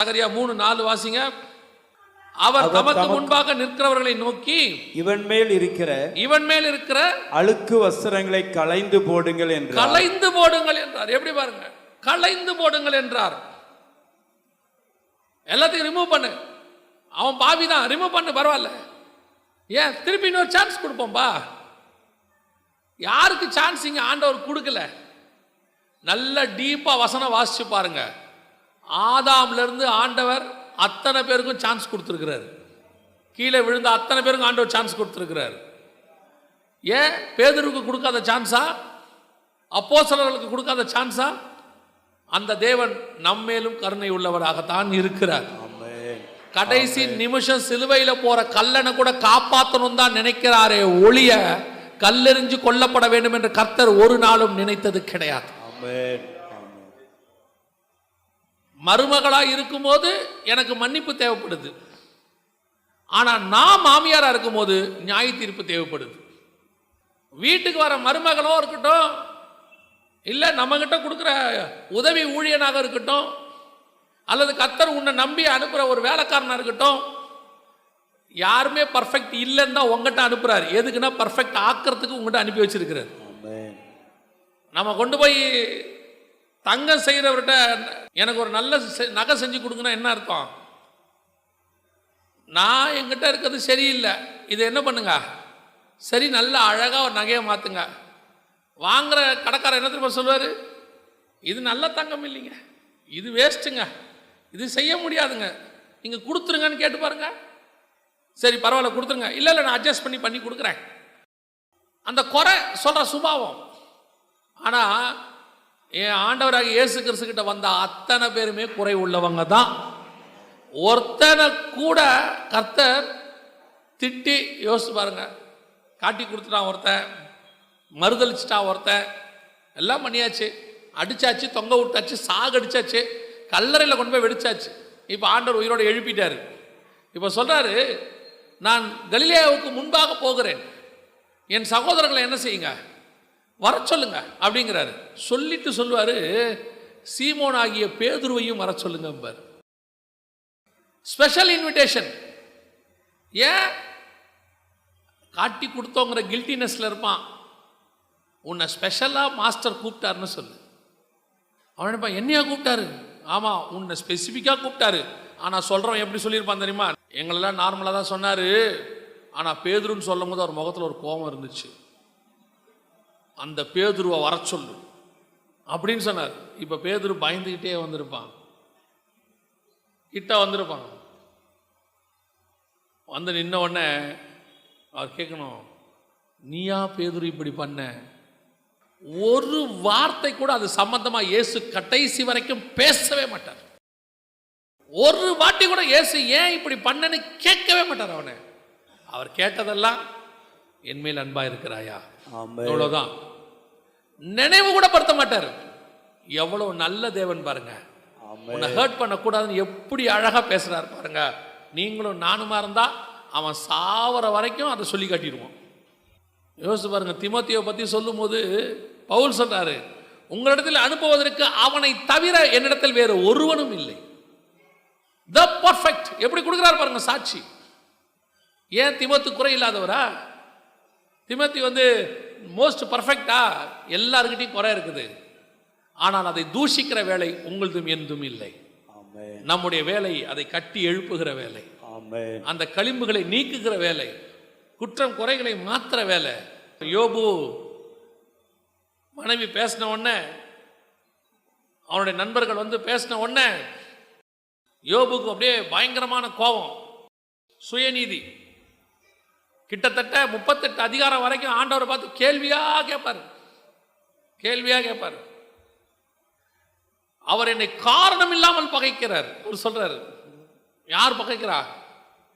சகரியா மூணு நாலு வாசிங்க. அவர் தமக்கு முன்பாக நிற்கிறவர்களை நோக்கி இவன் மேல் இருக்கிற இவன் மேல் இருக்கிற அழுக்கு வஸ்திரங்களை களைந்து போடுங்கள் என்றார். களைந்து போடுங்கள் என்றார். எப்படி பாருங்க? களைந்து போடுங்கள் என்றார். எல்லாத்தையும் ரிமூவ் பண்ணு. அவன் பாவி தான். ரிமூவ் பண்ணு பரவாயில்ல. ஏன்? திருப்பி இன்னொரு சான்ஸ் கொடுப்போம்பா யாருக்கு சான்ஸ் இங்க ஆண்டவர் கொடுக்கல? நல்ல டீப்பா வசனம் வாசிச்சு பாருங்க. ஆதாம்ல இருந்து ஆண்டவர் அத்தனை பேருக்கும் சான்ஸ் கொடுத்துருக்கிறாரு. கீழே விழுந்த அத்தனை பேருக்கும் ஆண்டவர் சான்ஸ் கொடுத்துருக்கிறாரு. ஏன்? பேதருக்கு கொடுக்காத சான்ஸா அப்போஸ்தலர்களுக்கு கொடுக்காத சான்ஸா அந்த தேவன் நம்மேலும் கருணை உள்ளவராகத்தான் இருக்கிறார். கடைசி நிமிஷம் சிலுவையில போற கல்லனை கூட காப்பாற்றணும் தான் நினைக்கிறாரே ஒளிய கல்லெறிஞ்சு கொல்லப்பட வேண்டும் என்று கர்த்தர் ஒரு நாளும் நினைத்தது கிடையாது. ஆமென். ஆமென். மருமகளா இருக்கும்போது எனக்கு மன்னிப்பு தேவைப்படுது ஆனா நான் மாமியாரா இருக்கும்போது நியாய தீர்ப்பு தேவைப்படுது வீட்டுக்கு வர மருமகளோ இருக்கட்டும் இல்ல நம்ம கிட்ட கொடுக்குற உதவி ஊழியனாக இருக்கட்டும் அல்லது கத்தர் உன்னை நம்பி அனுப்புற ஒரு வேலைக்காரனா இருக்கட்டும் யாருமே பர்ஃபெக்ட் இல்லைன்னு தான் உங்ககிட்ட அனுப்புறாரு எதுக்குன்னா பர்ஃபெக்ட் ஆக்கிறதுக்கு உங்ககிட்ட அனுப்பி வச்சிருக்கிறாரு. நம்ம கொண்டு போய் தங்கம் செய்கிறவர்கிட்ட எனக்கு ஒரு நல்ல நகை செஞ்சு கொடுங்கன்னா என்ன அர்த்தம்? நான் என்கிட்ட இருக்கிறது சரியில்லை. இதை என்ன பண்ணுங்க? சரி நல்ல அழகாக ஒரு நகையை மாற்றுங்க வாங்குற கடைக்காரர் என்ன திரும்ப சொல்லுவார்? இது நல்ல தங்கம் இல்லைங்க. இது வேஸ்ட்டுங்க. இது செய்ய முடியாதுங்க. நீங்கள் கொடுத்துருங்கன்னு கேட்டு பாருங்க. சரி பரவாயில்ல கொடுத்துருங்க. இல்லை இல்லை நான் அட்ஜஸ்ட் பண்ணி பண்ணி கொடுக்குறேன். அந்த குறை சொல்கிற சுபாவம். ஆனால் என் ஆண்டவராக இயேசு கிறிஸ்து கிட்ட வந்த அத்தனை பேருமே குறை உள்ளவங்க தான். ஒருத்தனை கூட கர்த்தர் திட்டி யோசிச்சு பாருங்க. காட்டி கொடுத்துட்டான் ஒருத்தன் மறுதளிச்சிட்டான் ஒருத்தன் எல்லாம் பண்ணியாச்சு. அடிச்சாச்சு தொங்க விட்டாச்சு சாகடிச்சாச்சு கல்லறையில் கொண்டு போய் வெடிச்சாச்சு. இப்போ ஆண்டவர் உயிரோடு எழுப்பிட்டாரு. இப்போ சொல்றாரு நான் கலிலேயாவுக்கு முன்பாக போகிறேன். என் சகோதரர்களை என்ன செய்யுங்க? வர சொல்லுங்க அப்படிங்கிறாரு. சொல்லிட்டு சொல்லுவார் சீமோன் ஆகிய பேதுருவையும் வர சொல்லுங்க ஸ்பெஷல் இன்விடேஷன். ஏன்? காட்டி கொடுத்தோங்கிற கில்ட்டினஸ்ல இருப்பான். உன்னை ஸ்பெஷலாக மாஸ்டர் கூப்பிட்டாருன்னு சொல்லு. அவன் நினைப்பான் என்னையா கூப்பிட்டாரு? ஆமாம் உன்னை ஸ்பெசிஃபிக்காக கூப்பிட்டாரு. ஆனால் சொல்கிறவன் எப்படி சொல்லியிருப்பான் தெரியுமா? எங்களெல்லாம் நார்மலாக தான் சொன்னார். ஆனால் பேதுருன்னு சொல்லும் போது அவர் முகத்தில் ஒரு கோபம் இருந்துச்சு. அந்த பேதுருவை வர சொல்லு. அப்படின்னு சொன்னார். இப்போ பேதுரு பயந்துக்கிட்டே வந்திருப்பான். கிட்ட வந்திருப்பான். வந்து நின்ன உடனே அவர் கேட்கணும் நீயா பேதுரு இப்படி பண்ண? ஒரு வார்த்தை கூட அது சம்பந்தமா இயேசு கடைசி வரைக்கும் பேசவே மாட்டார். ஒரு வாட்டி கூட இயேசு ஏன் இப்படி பண்ணன்னு கேட்கவே மாட்டார் அவனை. அவர் கேட்டதெல்லாம் என் மேல் அன்பா இருக்கிறாயா? ஆமென். நினைவு கூட படுத்த மாட்டார். எவ்வளவு நல்ல தேவன் பாருங்க. உன்னை ஹர்ட் பண்ணக்கூடாதுன்னு எப்படி அழகா பேசுறாரு பாருங்க. நீங்களும் நானுமா இருந்தா அவன் சாவர வரைக்கும் அதை சொல்லி காட்டிடுவான். யோசிச்சு பாருங்க திமோத்தியை பத்தி சொல்லும்போது பவுல் சொல்றாரு உங்களிடத்தில் அனுப்புவதற்கு அவனை தவிர என்னிடத்தில் வேறு ஒருவனும் இல்லை. த பர்ஃபெக்ட் எப்படி கொடுக்குறாரு பாருங்க சாட்சி. ஏன் திமோத்து குறை இல்லாதவரா? திமோத்தி வந்து மோஸ்ட் பர்ஃபெக்டா எல்லாருக்கிட்டையும் குறை இருக்குது. ஆனால் அதை தூஷிக்கிற வேலை உங்களதும் என்றும் இல்லை. நம்முடைய வேலை அதை கட்டி எழுப்புகிற வேலை. அந்த களிம்புகளை நீக்குகிற வேலை. குற்றம் குறைகளை மாத்துற வேலை. யோபு மனைவி பேசின உடனே அவனுடைய நண்பர்கள் வந்து பேசின உடனே யோபுக்கு அப்படியே பயங்கரமான கோபம். சுயநீதி. கிட்டத்தட்ட முப்பத்தெட்டு அதிகாரம் வரைக்கும் ஆண்டவரை பார்த்து கேள்வியா கேட்பாரு. கேள்வியா கேட்பார். அவர் என்னை காரணம் இல்லாமல் பகைக்கிறார். அவர் சொல்றார் யார் பகைக்கிறா?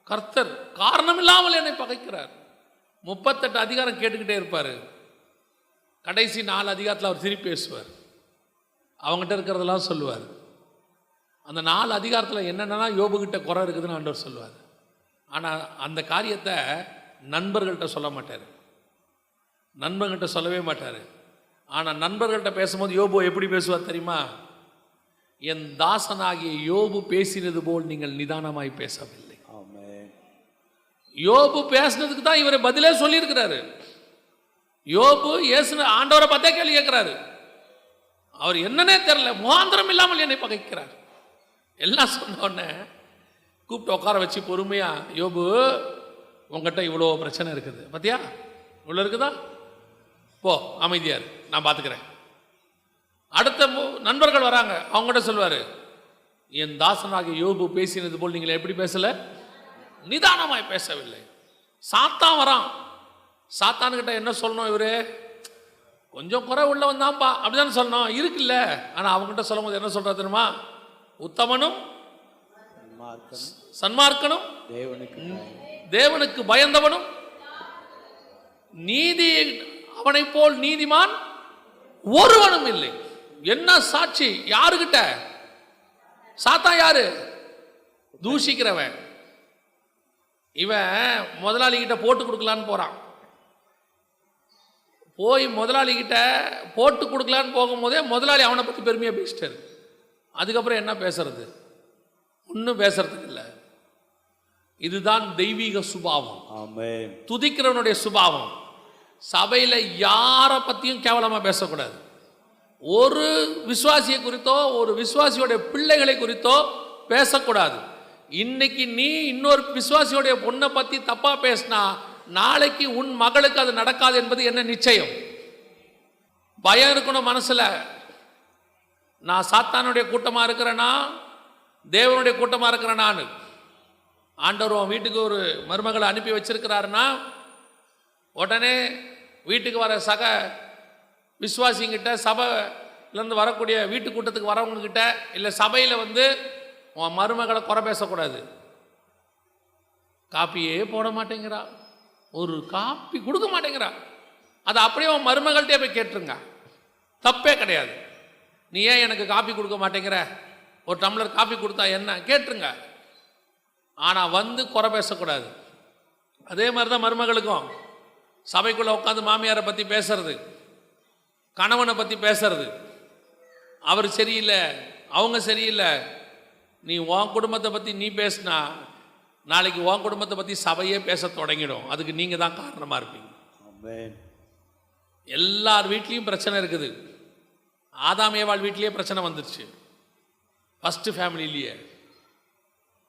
கர்த்தர். காரணம் இல்லாமல் என்னை பகைக்கிறார். முப்பத்தெட்டு அதிகாரம் கேட்டுக்கிட்டே இருப்பார். கடைசி நாலு அதிகாரத்தில் அவர் திருப்பி பேசுவார். அவங்ககிட்ட இருக்கிறதெல்லாம் சொல்லுவார். அந்த நாலு அதிகாரத்தில் என்னென்னா யோபுகிட்ட குறை இருக்குதுன்னு ஆண்டவர் சொல்லுவார். ஆனால் அந்த காரியத்தை நண்பர்கள்ட்ட சொல்ல மாட்டார். நண்பர்கள்ட்ட சொல்லவே மாட்டார். ஆனால் நண்பர்கள்ட்ட பேசும்போது யோபு எப்படி பேசுவார் தெரியுமா? என் தாசனாகிய யோபு பேசினது போல் நீங்கள் நிதானமாய் பேசவில்லை. யோபு பேசுனதுக்கு தான் இவர் பதிலே சொல்லியிருக்கிறாரு. யோபு இயேசுன ஆண்டவரை பார்த்தே கேள்வி கேட்கிறாரு. அவர் என்னன்னே தெரியல முகாந்திரம் இல்லாமல் என்னை பகைக்கிறார். எல்லாம் சொன்ன உடனே கூப்பிட்டு உட்கார வச்சு பொறுமையா யோபு உங்ககிட்ட இவ்வளோ பிரச்சனை இருக்குது. பார்த்தியா இவ்வளோ இருக்குதா? போ அமைதியா இரு. நான் பார்த்துக்கிறேன் அடுத்த நண்பர்கள் வராங்க. அவங்ககிட்ட சொல்வாரு என் தாசனாகிய யோபு பேசினது போல் நீங்கள் எப்படி பேசல? நிதானமாய் பேசவில்லை. சாத்தான் வரான். சாத்தானுக்கிட்ட என்ன சொல்லணும் இவரு? கொஞ்சம் குறை உள்ள வந்தான்ப்பா அப்படிதானே சொல்லணும். இருக்குல்ல. ஆனா அவங்ககிட்ட சொல்லும்போது என்ன சொல்றது தெரியுமா? உத்தமனும் மார்க்கனும் சன்மார்க்கனும் தேவனுக்கு. தேவனுக்கு பயந்தவனும் நீதி அவனை போல் நீதிமான் ஒருவனும் இல்லை. என்ன சாட்சி? யாருகிட்ட? சாத்தா யாரு? தூஷிக்கிறவன். இவன் முதலாளி கிட்ட போட்டு கொடுக்கலான்னு போறான். போய் முதலாளி கிட்ட போட்டு கொடுக்கலான்னு போகும்போதே முதலாளி அவனை பத்தி பெருமையா பேசிட்டாரு. அதுக்கப்புறம் என்ன பேசுறது? ஒன்றும் பேசுறதுக்கு இல்லை. இதுதான் தெய்வீக சுபாவம். துதிக்கிறவனுடைய சுபாவம். சபையில் யாரை பற்றியும் கேவலமாக பேசக்கூடாது. ஒரு விசுவாசியை குறித்தோ ஒரு விசுவாசியோடைய பிள்ளைகளை குறித்தோ பேசக்கூடாது. இன்னைக்கு நீ இன்னொரு விசுவாசியோடைய பொண்ணை பற்றி தப்பாக பேசினா நாளைக்கு உன் மகளுக்கு அது நடக்காது என்பது என்ன நிச்சயம்? பயம் இருக்கணும் மனசில். நான் சாத்தானுடைய கூட்டமாக இருக்கிறேனா? தேவனுடைய கூட்டமாக இருக்கிறேனான்னு. ஆண்டவர் உன் வீட்டுக்கு ஒரு மருமகளை அனுப்பி வச்சிருக்கிறாருன்னா உடனே வீட்டுக்கு வர சக விஸ்வாசிங்கிட்ட சபையிலேருந்து வரக்கூடிய வீட்டு கூட்டத்துக்கு வரவங்கக்கிட்ட இல்லை சபையில் வந்து உன் மருமகளை குறை பேசக்கூடாது. காப்பியே போட மாட்டேங்கிறா. ஒரு காப்பி கொடுக்க மாட்டேங்கிறா. அதை அப்படியே உன் மருமகள்கிட்டே போய் கேட்டுருங்க. தப்பே கிடையாது. நீ ஏன் எனக்கு காப்பி கொடுக்க மாட்டேங்கிற? ஒரு டம்ளர் காப்பி கொடுத்தா என்ன? கேட்டுருங்க. ஆனால் வந்து குறை பேசக்கூடாது. அதே மாதிரி தான் மருமகளுக்கும். சபைக்குள்ளே உட்காந்து மாமியாரை பற்றி பேசுறது கணவனை பற்றி பேசுறது. அவர் சரியில்லை அவங்க சரியில்லை. நீ உன் குடும்பத்தை பற்றி நீ பேசினா நாளைக்கு உன் குடும்பத்தை பற்றி சபையே பேச தொடங்கிடும். அதுக்கு நீங்கள் தான் காரணமாக இருப்பீங்க. எல்லார் வீட்லேயும் பிரச்சனை இருக்குது. ஆதாம் ஏவாள் வீட்லேயே பிரச்சனை வந்துருச்சு. ஃபஸ்ட்டு ஃபேமிலிலேயே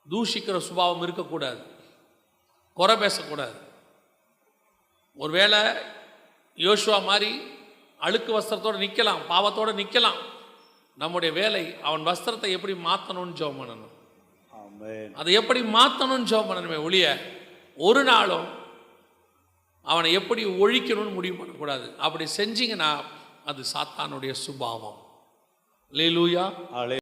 தூஷிக்கிற சுபாவம் இருக்கக்கூடாது. குறை பேசக்கூடாது. ஒருவேளை யோசுவா மாதிரி அழுக்கு வஸ்திரத்தோடு நிற்கலாம் பாவத்தோடு நிற்கலாம். நம்முடைய வேலை அவன் வஸ்திரத்தை எப்படி மாற்றணும்னு ஜெபம் பண்ணணும். அதை எப்படி மாற்றணும்னு ஜெபம் பண்ணணுமே ஒழிய ஒரு நாளும் அவனை எப்படி ஒழிக்கணும்னு முடிவு பண்ணக்கூடாது. அப்படி செஞ்சீங்கன்னா அது சாத்தானுடைய சுபாவம். லேலூயா ஆலே